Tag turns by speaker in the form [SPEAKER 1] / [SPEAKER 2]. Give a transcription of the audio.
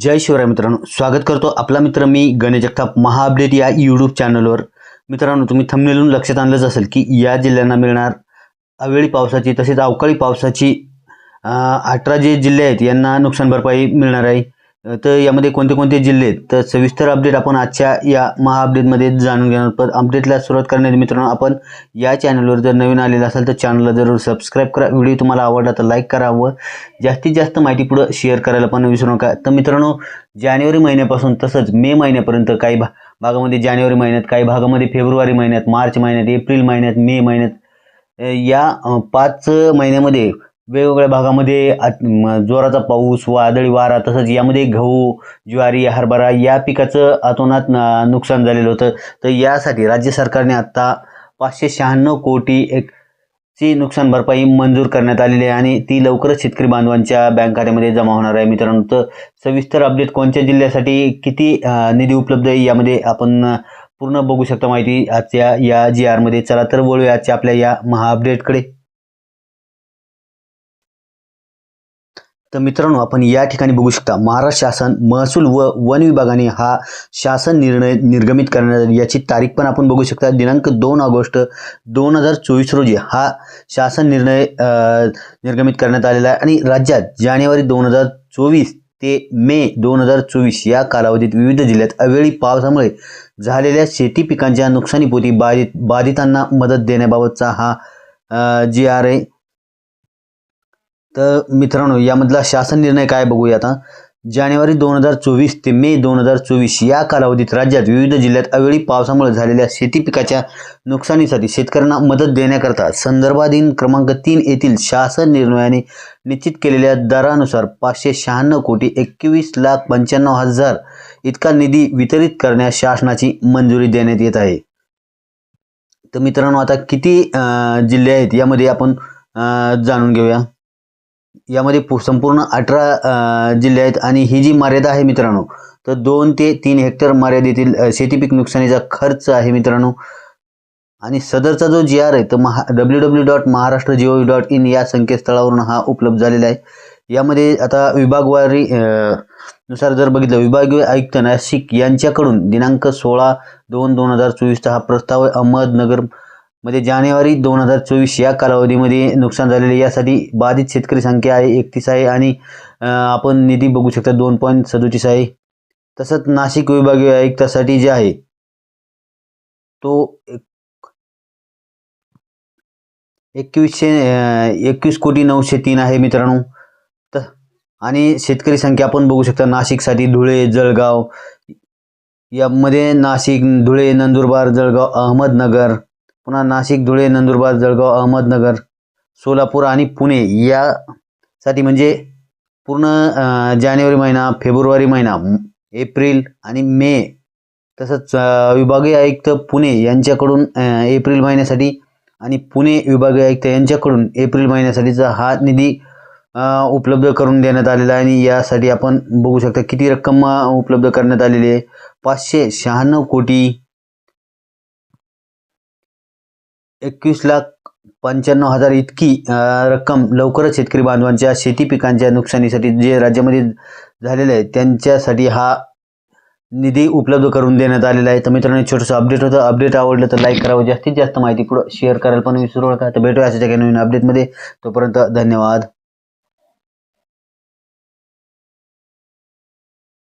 [SPEAKER 1] जय शिवराय मित्रांनो स्वागत करतो आपला मित्र मी गणेश जगताप महाअपडेट या यूट्यूब चॅनलवर मित्रांनो तुम्ही थंबनेलून लक्षात आणलंच असेल की या जिल्ह्यांना मिळणार अवेळी पावसाची तसेच अवकाळी पावसाची अठरा जे जिल्हे आहेत यांना नुकसान भरपाई मिळणार आहे. तर यामध्ये कोणते कोणते जिल्हे आहेत? तर सविस्तर अपडेट आपण आजच्या या महा अपडेटमध्ये जाणून घेणार पण अपडेटला सुरुवात करण्याआधी मित्रांनो आपण या चॅनलवर जर नवीन आलेला असाल तर चॅनलला जरूर सबस्क्राईब करा. व्हिडिओ तुम्हाला आवडला तर लाईक करा व जास्तीत जास्त माहिती पुढं शेअर करायला पण विसरू नका. तर मित्रांनो जानेवारी महिन्यापासून तसंच मे महिन्यापर्यंत काही भा भागामध्ये जानेवारी महिन्यात काही भागामध्ये फेब्रुवारी महिन्यात मार्च महिन्यात एप्रिल महिन्यात मे महिन्यात या पाच महिन्यामध्ये वेगवेगळ्या भागामध्ये आत- म, जोराचा पाऊस वादळी वारा तसंच यामध्ये गहू ज्वारी हरभरा या पिकाचं अतोनात न- नुकसान झालेलं होतं. तर यासाठी राज्य सरकारने आत्ता पाचशे शहाण्णव कोटी एक ची नुकसान भरपाई मंजूर करण्यात आलेली आहे आणि ती लवकरच शेतकरी बांधवांच्या बँक खात्यामध्ये जमा होणार आहे. मित्रांनो तर सविस्तर अपडेट कोणत्या जिल्ह्यासाठी किती अ, निधी उपलब्ध आहे यामध्ये आपण अ, पूर्ण बघू शकता माहिती आजच्या या जी आरमध्ये चला तर वळूया आजच्या आपल्या या महा अपडेटकडे तर मित्रांनो आपण या ठिकाणी बघू शकता महाराष्ट्र शासन महसूल व वन विभागाने हा शासन निर्णय निर्गमित करण्यात याची तारीख पण आपण बघू शकता दिनांक दोन ऑगस्ट दोन हजार चोवीस रोजी हा शासन निर्णय निर्गमित करण्यात आलेला आहे. आणि राज्यात जानेवारी दोन हजार चोवीस ते मे दोन हजार चोवीस या कालावधीत विविध जिल्ह्यात अवेळी पावसामुळे झालेल्या शेती पिकांच्या नुकसानीपोटी बाधित बाधितांना मदत देण्याबाबतचा हा जी आर आहे तर मित्रांनो यामधला शासन निर्णय काय बघूया आता? जानेवारी दोन हजार चोवीस ते मे दोन हजार चोवीस या कालावधीत राज्यात विविध जिल्ह्यात अवेळी पावसामुळे झालेल्या शेती पिकाच्या नुकसानीसाठी शेतकऱ्यांना मदत देण्याकरता संदर्भाधीन क्रमांक तीन येथील शासन निर्णयाने निश्चित केलेल्या दरानुसार पाचशे शहाण्णव कोटी एकवीस लाख पंच्याण्णव हजार इतका निधी वितरित करण्यास शासनाची मंजुरी देण्यात येत आहे. तर मित्रांनो आता किती जिल्हे आहेत यामध्ये आपण जाणून घेऊया. यामध्ये पु- संपूर्ण अठरा जिल्हे आहेत आणि ही जी मर्यादा आहे मित्रांनो तर दोन ते तीन हेक्टर मर्यादेतील शेतीपीक नुकसानीचा खर्च आहे मित्रांनो आणि सदरचा जो जी आर आहे तर महा W W dot Maharashtra G O dot in या संकेतस्थळावरून हा उपलब्ध झालेला आहे यामध्ये आता विभागवारी नुसार जर बघितलं विभागीय आयुक्त नाशिक यांच्याकडून दिनांक सोळा दोन दोन हजार चोवीसचा हा प्रस्ताव आहे. अहमदनगर मध्ये जानेवारी दोन हजार चोवीस या कालावधीमध्ये नुकसान झालेले यासाठी बाधित शेतकरी संख्या आहे एकतीस आहे आणि आपण निधी बघू शकता दोन पॉईंट सदोतीस आहे. तसंच नाशिक विभागीय आयुक्तासाठी जे आहे तो एक- एकवीसशे एकवीस कोटी नऊशे तीन आहे मित्रांनो. तर आणि शेतकरी संख्या आपण बघू शकता नाशिकसाठी धुळे जळगाव यामध्ये नाशिक धुळे नंदुरबार जळगाव अहमदनगर पुन्हा नाशिक धुळे नंदुरबार जळगाव अहमदनगर सोलापूर आणि पुणे यासाठी म्हणजे पूर्ण जानेवारी महिना फेब्रुवारी महिना एप्रिल आणि मे तसंच विभागीय आयुक्त पुणे यांच्याकडून एप्रिल महिन्यासाठी आणि पुणे विभागीय आयुक्त यांच्याकडून एप्रिल महिन्यासाठीचा हा निधी उपलब्ध करून देण्यात आलेला आहे. आणि यासाठी आपण बघू शकता किती रक्कम उपलब्ध करण्यात आलेली आहे. पाचशे शहाण्णव कोटी एकवीस लाख पंच्याण्णव हजार इतकी रक्कम लवकरच शेतकरी बांधवांच्या शेती पिकांच्या नुकसानीसाठी जे राज्यामध्ये झालेलं आहे त्यांच्यासाठी हा निधी उपलब्ध करून देण्यात आलेला आहे. तर मित्रांनो छोटंसं अपडेट होतं. अपडेट आवडलं तर लाईक करावं. जास्तीत जास्त माहिती पुढं शेअर करायला पण विसरू नका. तर भेटूया अशाच्या काही नवीन अपडेटमध्ये तोपर्यंत धन्यवाद.